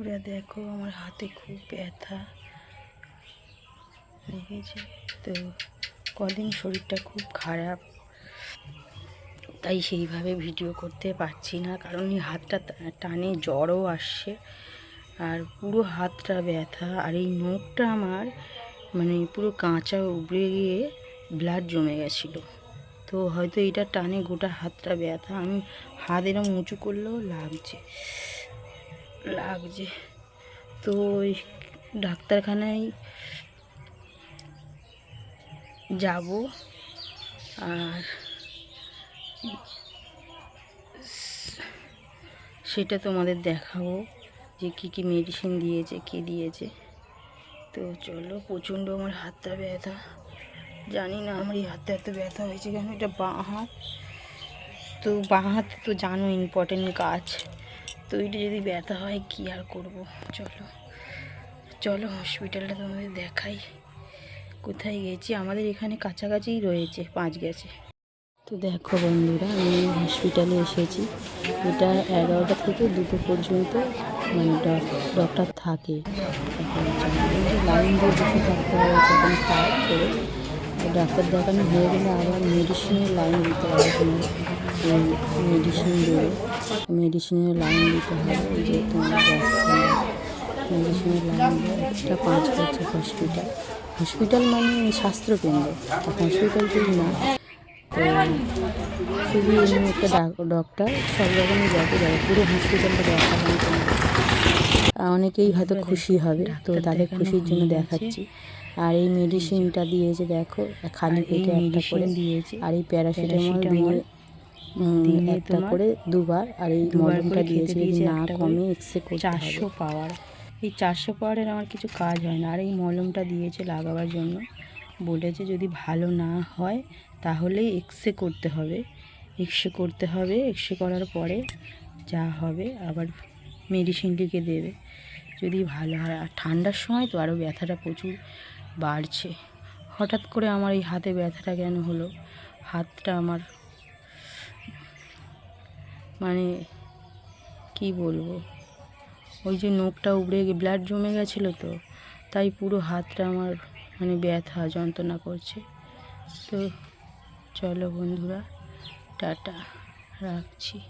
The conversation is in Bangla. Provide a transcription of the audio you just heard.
ওরা দেখো, আমার হাতে খুব ব্যথা লেগেছে। তো কদিন শরীরটা খুব খারাপ, তাই সেইভাবে ভিডিও করতে পারছি না, কারণ এই হাতটা টানে জ্বরও আসছে, আর পুরো হাতটা ব্যথা, আর এই নখটা আমার মানে পুরো কাঁচা উবড়ে গিয়ে ব্লাড জমে গেছিল। তো হয়তো এটা টানে গোটা হাতটা ব্যথা, আমি হাত এরম উঁচু করলেও লাগছে লাগছে। তো ওই ডাক্তারখানায় যাব আর সেটা তোমাদের দেখাবো যে কী কী মেডিসিন দিয়েছে, কী দিয়েছে। তো চলো, প্রচণ্ড আমার হাতটা ব্যথা। জানি না আমার এই হাতটা এত ব্যথা হয়েছে কেন, এটা বাঁ হাত। তো বাঁ হাতে তো জানো ইম্পর্টেন্ট কাজ। তো এটা যদি ব্যথা হয়, কি আর করব? চলো চলো হসপিটালটা তোমাদের দেখাই। কোথায় গেছি? আমাদের এখানে কাছাকাছিই রয়েছে, পাঁচ গেছে। তো দেখো বন্ধুরা, আমি হসপিটালে এসেছি। এটা এগারোটা থেকে দুটো পর্যন্ত মানে ডক্টর থাকে। লাইন দিয়ে বসে থাকতে এখন খাওয়া করে। ডাক্তার দেখানো হয়ে গেলে আবার মেডিসিনের লাইন দিতে হবে মেডিসিন দেবে মেডিসিনের লাইন দিতে হবে যে তোমরা মেডিসিনের লাইন এটা পাঁচ বছর হসপিটাল হসপিটাল মানে স্বাস্থ্যকেন্দ্র। হসপিটাল ঠিক না তো শুধু একটা ডাক- ডক্টর সব রকমই দেখে যাবে। পুরো হসপিটালটা আর অনেকেই হয়তো খুশি হবে। তো তাদের খুশির জন্য দেখাচ্ছি। আর এই মেডিসিনটা দিয়েছে দেখো খালি পেটে একটা করে। দিয়েছে। আর এই প্যারাসিটামল উম, একটা করে দুবার। আর এই মলমটা দিয়েছে যদি না কমে করতে চারশো পাওয়ার। এই চারশো পাওয়ারের আমার কিছু কাজ হয় না। আর এই মলমটা দিয়েছে লাগাবার জন্য। বলেছে যদি ভালো না হয় তাহলে এক্সরে করতে হবে। এক্সরে করতে হবে। এক্সরে করার পরে যা হবে আবার মেডিসিন লিখে দেবে। যদি ভালো হয়, আর ঠান্ডার সময় তো আরও ব্যথাটা প্রচুর বাড়ছে। হঠাৎ করে আমার এই হাতে ব্যথাটা কেন হলো? হাতটা আমার মানে কি বলব? ওই যে নখটা উবড়ে গিয়ে ব্লাড জমে গেছিল তো, তাই পুরো হাতটা আমার মানে ব্যথা, যন্ত্রণা করছে। তো চলো বন্ধুরা, টাটা, রাখছি।